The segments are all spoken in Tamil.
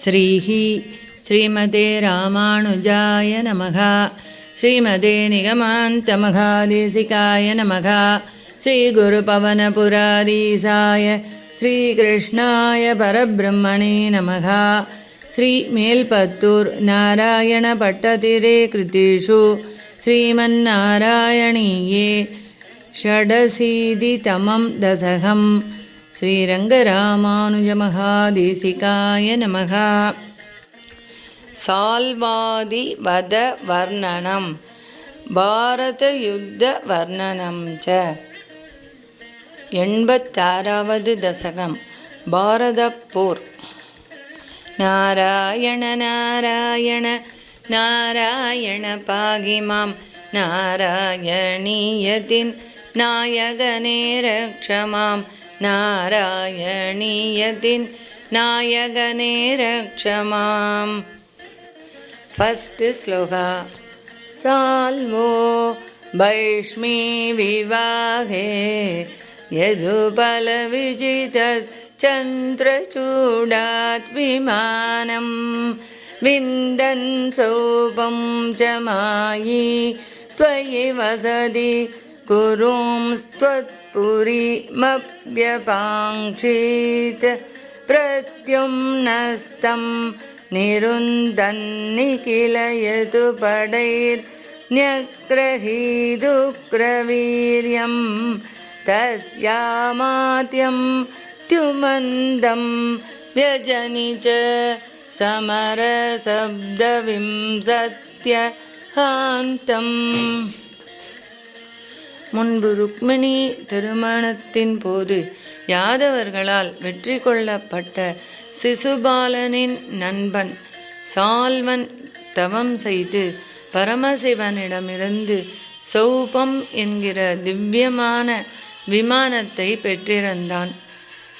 श्रीः श्रीमते रामानुजाय नमः श्रीमते निगमान्तमघादेशिकाय नमः श्रीगुरुपवनपुराधीसाय श्रीकृष्णाय परब्रह्मणे नमः श्रीमेल्पत्तूर् नारायणपट्टतिरे कृतिषु श्रीमन्नारायणीये षडशीतितमं ஸ்ரீரங்கராமானுஜமகாதேசிகாய நமகா. சால்வாதி வத வர்ணனம் பாரதயுத்த வர்ணனம் ச. எண்பத்தாறாவது தசகம் பாரதப்போர். நாராயண நாராயண நாராயண பாகிமாம் நாராயணீயத்தின் நாயகனே ரக்ஷமாம் நாராயணீயத்தின் நாயகனே ரக்ஷமாம் ஃபஸ்ட்டு ஸ்லோகா साल्वो भैष्मी विवाहे यदुबलविजितश्चन्द्रचूडात् विमानं विन्दन् सौपं च मायी त्वयि वसति कुरुंस्त्वत्पुरीमव्यपाङ्क्षीत् प्रत्युम्नस्तं निरुन्दन्निखिलयतु पडैर्न्यग्रहीदुग्रवीर्यं तस्यामात्यं त्युमन्दं व्यजनि च समरशब्दविंसत्यहान्तम् முன்பு ருக்மிணி திருமணத்தின் போது யாதவர்களால் வெற்றி கொள்ளப்பட்ட சிசுபாலனின் நண்பன் சால்வன் தவம் செய்து பரமசிவனிடமிருந்து சௌபம் என்கிற திவ்யமான விமானத்தை பெற்றிருந்தான்.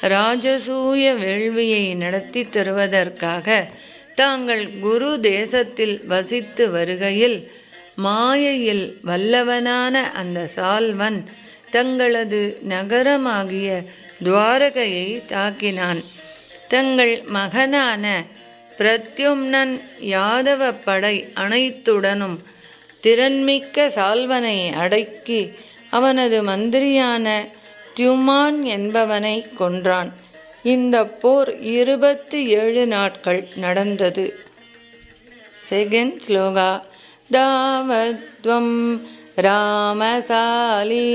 ராஜசூய வேள்வியை நடத்தி தருவதற்காக தாங்கள் குரு தேசத்தில் வசித்து வருகையில் மாயையில் வல்லவனான அந்த சால்வன் தங்களது நகரமாகிய துவாரகையை தாக்கினான். தங்கள் மகனான பிரத்யும்னன் யாதவ படை அனைத்துடனும் திறன்மிக்க சால்வனை அடக்கி அவனது மந்திரியான தியுமான் என்பவனை கொன்றான். இந்த போர் இருபத்தி ஏழு நாட்கள் நடந்தது. செகண்ட் ஸ்லோகா दावत्वं रामसाली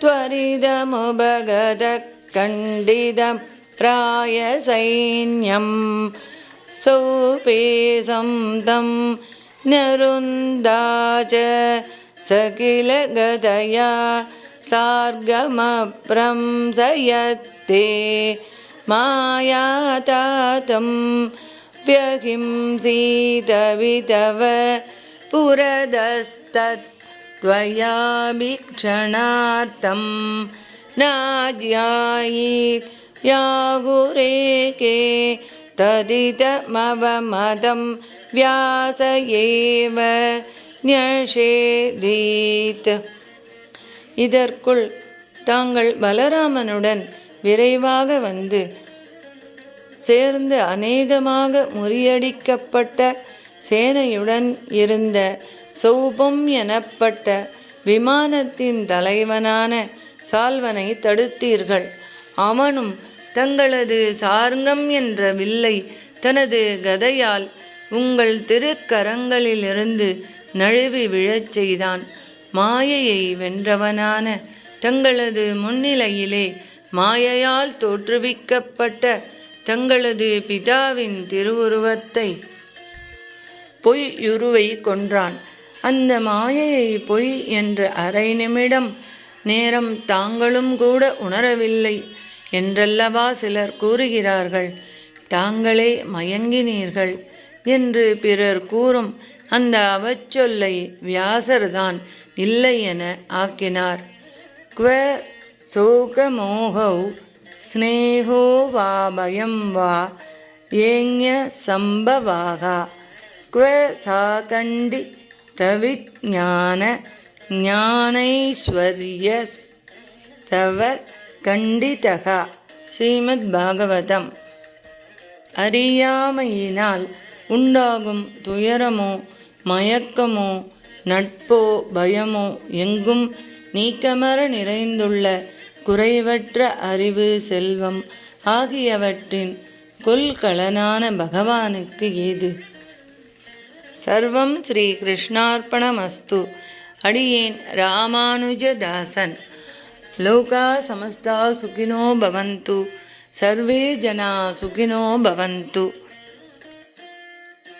त्वरिदमुपगतः खण्डितं प्रायसैन्यं सौपेशं तं नरुन्दा च स किल गदया सार्गमप्रंसयत्ते मायातातं व्यहिंसीतवितव पुरदस्तत्त्वयाभिक्षणार्थं नाज्यायीत् यागुरेके तदितमवमदं व्यास एव न्यषेदीत् இதற்குள் தாங்கள் பலராமனுடன் விரைவாக வந்து சேர்ந்து அநேகமாக முறியடிக்கப்பட்ட சேனையுடன் இருந்த சௌபம் எனப்பட்ட விமானத்தின் தலைவனான சால்வனை தடுத்தீர்கள். அவனும் தங்களது சார்ங்கம் என்ற வில்லை தனது கதையால் உங்கள் திருக்கரங்களிலிருந்து நழுவி விழச் செய்தான். மாயையை வென்றவனான தங்களது முன்னிலையிலே மாயையால் தோற்றுவிக்கப்பட்ட தங்களது பிதாவின் திருவுருவத்தை பொய் யுருவை கொன்றான். அந்த மாயையை பொய் என்று அரை நிமிடம் நேரம் தாங்களும் கூட உணரவில்லை என்றல்லவா சிலர் கூறுகிறார்கள். தாங்களே மயங்கினீர்கள் என்று பிறர் கூறும் அந்த அவச்சொல்லை வியாசர்தான் இல்லை என ஆக்கினார். குவ சோகமோகௌ ஸ்னேகோ வா பயம் வா ஏங்கிய சம்பவாகா क्व साकण्डितविज्ञान ज्ञानैश्वर्यस्तव कण्डितः श्रीमद्भागवतम् அறியாமையினால் உண்டாகும் துயரமோ மயக்கமோ நட்போ பயமோ எங்கும் நீக்கமர நிறைந்துள்ள குறைவற்ற அறிவு செல்வம் ஆகியவற்றின் கொள்கலனான பகவானுக்கு ஏது சர்வம் ஸ்ரீ கிருஷ்ணார்ப்பணமஸ்து அடியேன் ராமானுஜதாசன். லோகா சமஸ்தா சுகினோ பவந்து. சர்வே ஜனா சுகினோ பவந்து.